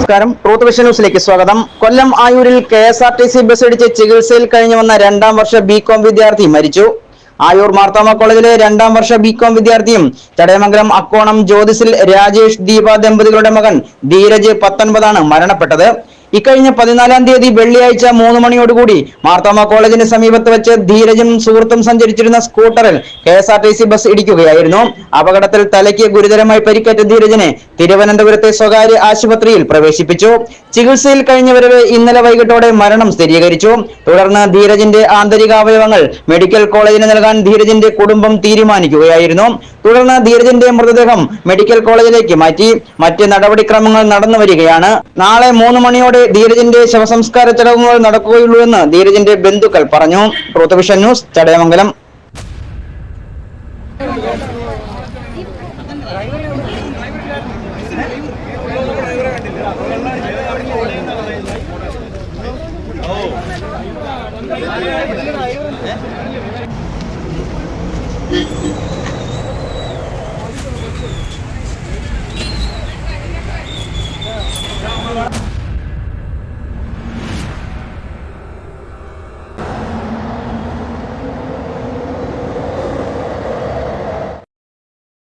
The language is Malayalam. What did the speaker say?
നമസ്കാരം. ട്രൂത്ത് വിഷൻ ന്യൂസിലേക്ക് സ്വാഗതം. Kollam ആയൂരിൽ K S R T C bus ഇടിച്ച് ചികിത്സയിൽ കഴിഞ്ഞു വന്ന രണ്ടാം വർഷ ബി കോം വിദ്യാർത്ഥി മരിച്ചു. ആയൂർ മാർത്താമ കോളേജിലെ രണ്ടാം വർഷ ബി കോം വിദ്യാർത്ഥിയും ചടയമംഗലം അക്കോണം ജ്യോതിസിൽ രാജേഷ് ദീപ ദമ്പതികളുടെ മകൻ ധീരജ് പത്തൊൻപതാണ് മരണപ്പെട്ടത്. ഇക്കഴിഞ്ഞ പതിനാലാം തീയതി വെള്ളിയാഴ്ച മൂന്ന് മണിയോടുകൂടി മാർത്തോമ കോളേജിന് സമീപത്ത് വെച്ച് ധീരജും സുഹൃത്തും സഞ്ചരിച്ചിരുന്ന സ്കൂട്ടറിൽ K S R T C bus ഇടിക്കുകയായിരുന്നു. അപകടത്തിൽ തലയ്ക്ക് ഗുരുതരമായി പരിക്കേറ്റ ധീരജനെ തിരുവനന്തപുരത്തെ സ്വകാര്യ ആശുപത്രിയിൽ പ്രവേശിപ്പിച്ചു. ചികിത്സയിൽ കഴിഞ്ഞവരെ ഇന്നലെ വൈകിട്ടോടെ മരണം സ്ഥിരീകരിച്ചു. തുടർന്ന് ധീരജിന്റെ ആന്തരികാവയവങ്ങൾ മെഡിക്കൽ കോളേജിന് നൽകാൻ ധീരജിന്റെ കുടുംബം തീരുമാനിക്കുകയായിരുന്നു. തുടർന്ന് ധീരജിന്റെ മൃതദേഹം മെഡിക്കൽ കോളേജിലേക്ക് മാറ്റി. മറ്റ് നടപടിക്രമങ്ങൾ നടന്നു വരികയാണ് നാളെ മൂന്ന് മണിയോടെ ധീരജിന്റെ ശവസംസ്കാര ചടങ്ങുകൾ നടക്കുകയുള്ളൂ എന്ന് ധീരജിന്റെ ബന്ധുക്കൾ പറഞ്ഞു. Truth Vision News Chadayamangalam. Dheeraj